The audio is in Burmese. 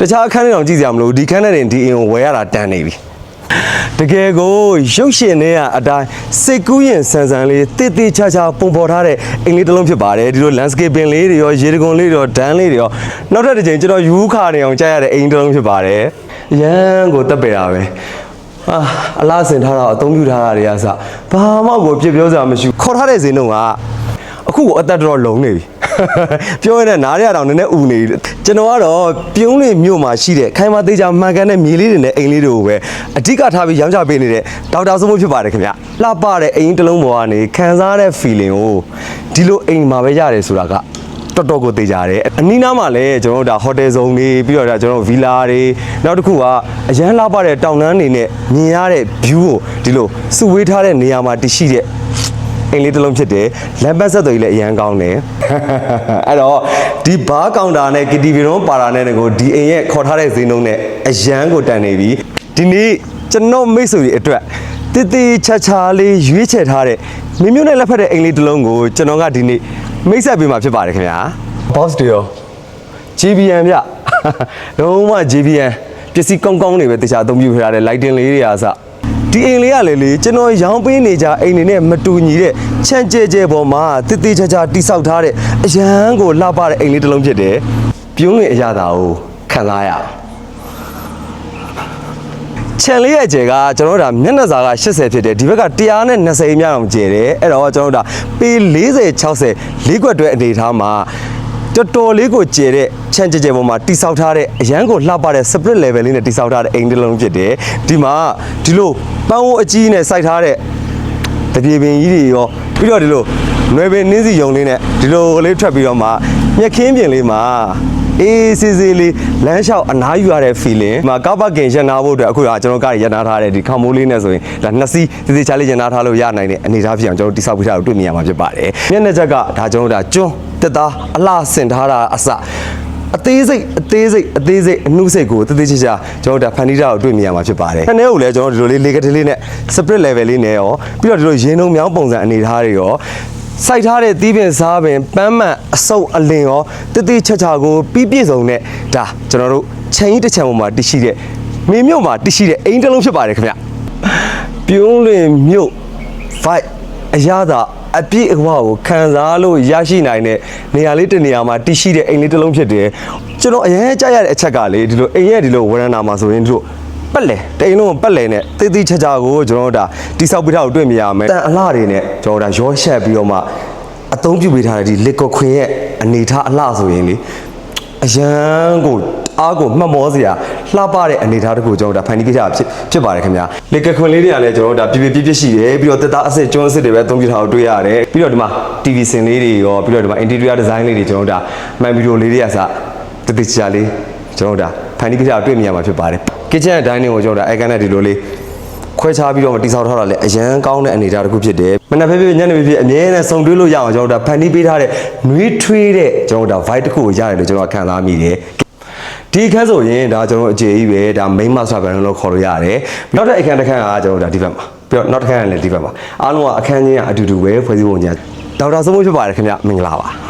တခြားအခန်းတွေတော့ကြည့်စရာမလိုဘူးဒီခန်းထဲတင်ဒီအိမ်ကိုဝယ်ရတာတန်နေပြီတကယ်ကိုရုပ်ရှင်တွေကအတိုင်းစိတ်ကူးရင်ဆန်ဆန်လေးတိတိချာချာပုံဖော်ထားတဲ့အိမ်လေးတစ်လုံးဖြစ်ပါတယ်ဒီလို landscaping လေးတွေရောရေတံခွန်လေးတွေရောဒန်းလေးတွေရောနောက်ထပ်တစ်ချိန်ကျွန်တော်ယူခါနေအောင်ကြားရတဲ့အိမ်တစ်လုံးဖြစ်ပါတယ်ရန်ကိုတက်ပေတာပဲဟာအလားစင်ထားတာအသုံးပြုထားတာတွေကစဘာမှကိုပြစ်ပြောစရာမရှိဘူးခေါ်ထားတဲ့ဇင်းတော့က အခုကိုအသက်တော်တော်လုံးနေပြီပြောရတဲ့နားရတောင်နည်းနည်းဥနေပြီကျွန်တော်ကတော့ပြုံးလင်မြို့မှာရှိတဲ့ခိုင်မာသေးချာမှန်ကန်တဲ့မြေလေးတွေနဲ့အိမ်လေးတွေကိုပဲအဓိကထားပြီးရောင်းချပေးနေတဲ့ဒေါက်တာစိုးမိုးဖြစ်ပါတယ်ခင်ဗျလှပတဲ့အိမ်တစ်လုံးပေါ်ကနေခံစားရတဲ့ feeling ကိုဒီလိုအိမ်မှာပဲရတယ်ဆိုတာကတော်တော်ကိုသေးကြတယ်အနီးနားမှာလည်းကျွန်တော်တို့ဒါဟိုတယ်ဇုံတွေပြီးတော့ဒါကျွန်တော်တို့ဗီလာတွေနောက်တစ်ခုကအရန်လှပတဲ့တောင်တန်းတွေနဲ့မြင်ရတဲ့ view ကိုဒီလိုစုဝေးထားတဲ့နေရာမှာတည်ရှိတဲ့ အိမ်လေးတစ်လုံးဖြစ်တယ်လမ်းပတ်ဆက်သွယ်ကြီးလည်းအရန်ကောင်းတယ်အဲ့တော့ဒီဘားကောင်တာနဲ့ KTV ရုံးပါတာနဲ့ကိုဒီအိမ်ရဲ့ခေါ်ထားတဲ့ဈေးနှုန်းနဲ့အရန်ကိုတန်နေပြီဒီနေ့ကျွန်တော်မိတ်ဆွေတွေအတွက်တိတိချာချာလေးရွေးချယ်ထားတဲ့မင်းမျိုးနဲ့လက်ဖက်တဲ့အိမ်လေးတစ်လုံးကိုကျွန်တော်ကဒီနေ့မိတ်ဆက်ပေးမှာဖြစ်ပါတယ်ခင်ဗျာ boss တွေရော JBN ဗျလုံးဝ JBN ပစ္စည်းကောင်းကောင်းတွေပဲတခြားအသုံးပြုထားတဲ့ lighting လေးတွေအားစ ဒီအိမ်လေးကလေလေကျွန်တော်ရောင်းပေးနေကြအိမ်တွေနဲ့မတူညီတဲ့ချမ်းကျဲကျဲပေါ်မှာတိတိကျကျတိဆောက်ထားတဲ့အရန်ကိုလှပတဲ့အိမ်လေးတစ်လုံးဖြစ်တယ်ပြုံးလင်အရသာကိုခံစားရအောင်ခြံလေးရဲ့ကျယ်ကကျွန်တော်တို့ဒါမျက်နှာစာက80ဖြစ်တယ်ဒီဘက်က120မြအောင်ကျယ်တယ်အဲ့တော့ကျွန်တော်တို့ဒါပေ40 60လေးခွက်တွဲအနေထားမှာ တော်တော်လေးကိုကျယ်တဲ့ခြံကျယ်ကျယ်ပေါ်မှာတိဆောက်ထားတဲ့အရန်ကိုလှပတဲ့ split level လေးနဲ့တိဆောက်ထားတဲ့အိမ်တစ်လုံးဖြစ်တယ်ဒီမှာဒီလိုပန်းဝအကြီးနဲ့စိုက်ထားတဲ့တပြေပင်ကြီးတွေရောပြီးတော့ဒီလိုနွယ်ပင်နင်းစီယုံလေးနဲ့ဒီလိုလေးထွက်ပြီးတော့မှမြက်ခင်းပြင်လေးမှာအေးစီစီလေးလမ်းလျှောက်အနားယူရတဲ့ feeling ဒီမှာကားပါကင်ရန်နာဖို့အတွက်အခုကကျွန်တော်ကားရန်နာထားတဲ့ဒီခေါမိုးလေးနဲ့ဆိုရင်ဒါနှစ်စီးစီစီချာလေးရန်နာထားလို့ရနိုင်တဲ့အနေအထားဖြစ်အောင်ကျွန်တော်တိဆောက်ပေးထားလို့တွေ့မြင်ရမှာဖြစ်ပါတယ်မျက်နှာချက်ကဒါကျွန်တော်ဒါကျွန်း တက်သားအလှဆင်ထားတာအစအသေးစိတ်အသေးစိတ်အသေးစိတ်အနှုတ်စိတ်ကိုတသေးချာချာကျွန်တော်ဒါဖန်တီးတာကိုတွေ့မြင်ရမှာဖြစ်ပါတယ်ခဏကိုလည်းကျွန်တော်ဒီလိုလေးလေကတိလေးနဲ့ split level လေးနဲ့ရောပြီးတော့ဒီလိုရင်းနှုံမြောင်းပုံစံအနေအထားတွေရောစိုက်ထားတဲ့တီးပင်စားပင်ပန်းမှန်အစုပ်အလင်ရောတတိချက်ချာကိုပြီးပြည့်စုံတဲ့ဒါကျွန်တော်တို့ခြံကြီးတစ်ခြံပေါ်မှာတရှိတဲ့မင်းမြို့မှာတရှိတဲ့အိမ်တစ်လုံးဖြစ်ပါတယ်ခင်ဗျပြုံးလွင်မြို့ fight အရသာ အပြည့်အဝကိုခံစားလို့ရရှိနိုင်တဲ့နေရာလေးတစ်နေရာမှာတရှိတဲ့အိမ်လေးတစ်လုံးဖြစ်တယ်ကျွန်တော်အရင်ကြားရတဲ့အချက်ကလေဒီလိုအိမ်ရဲ့ဒီလိုဝရဏာမှာဆိုရင်တို့ပက်လေတိန်လုံးပက်လေနဲ့တေးသေးချာချာကိုကျွန်တော်တို့ဒါတိဆောက်ပေးထားကိုတွေ့မြင်ရမယ်တန်အလှတွေနဲ့ကျွန်တော်တို့ဒါရောရှက်ပြီးတော့မှအသုံးပြုပေးထားတဲ့ဒီလစ်ကွခွင်ရဲ့အနေထားအလှဆိုရင်လေ အရန်ကိုအားကိုမှတ်မောစရာလှပတဲ့အနေထားတစ်ခုကျွန်တော်တို့ဒါဖန်တီးခဲ့ကြဖြစ်ဖြစ်ပါတယ်ခင်ဗျာလစ်ကွခွင်လေးတွေကလည်းကျွန်တော်တို့ဒါပြပြပြပြရှိတယ်ပြီးတော့တက်သားအစစ်ကျွန်းအစစ်တွေပဲအသုံးပြုထားကိုတွေ့ရတယ်ပြီးတော့ဒီမှာ TV စင်လေးတွေရောပြီးတော့ဒီမှာ interior design လေးတွေကျွန်တော်တို့ဒါမှန်ဗီဒီယိုလေးတွေကစတတိချာလေးကျွန်တော်တို့ဒါဖန်တီးခဲ့ကြတွေ့မြင်ရမှာဖြစ်ပါတယ် kitchen နဲ့ dining ကိုကျွန်တော်တို့ဒါအဲကန်နဲ့ဒီလိုလေး ခွဲခြားပြီးတော့တိဆောက်ထားတာလည်းအရန်ကောင်းတဲ့အနေအထားတစ်ခုဖြစ်တယ်မနက်ဖေးဖေးညနေဖေးဖေးအမြဲတမ်းစုံတွဲလို့ရအောင်ကျွန်တော်တို့ဒါဖန်တီးပေးထားတဲ့နှွေးထွေးတဲ့ကျွန်တော်တို့ဒါ vibe တစ်ခုကိုရတယ်လို့ကျွန်တော်ခံစားမိတယ်ဒီအခန်းဆိုရင်ဒါကျွန်တော်အခြေကြီးပဲဒါ main master bedroom လို့ခေါ်လို့ရတယ်နောက်တဲ့အခန်းတစ်ခန်းကကျွန်တော်တို့ဒါဒီဘက်မှာပြီးတော့နောက်တစ်ခန်းကလည်းဒီဘက်မှာအားလုံးကအခန်းချင်းကအတူတူပဲဖွဲ့စည်းပုံညာဒေါက်တာစိုးမိုးဖြစ်ပါတယ်ခင်ဗျမင်္ဂလာပါ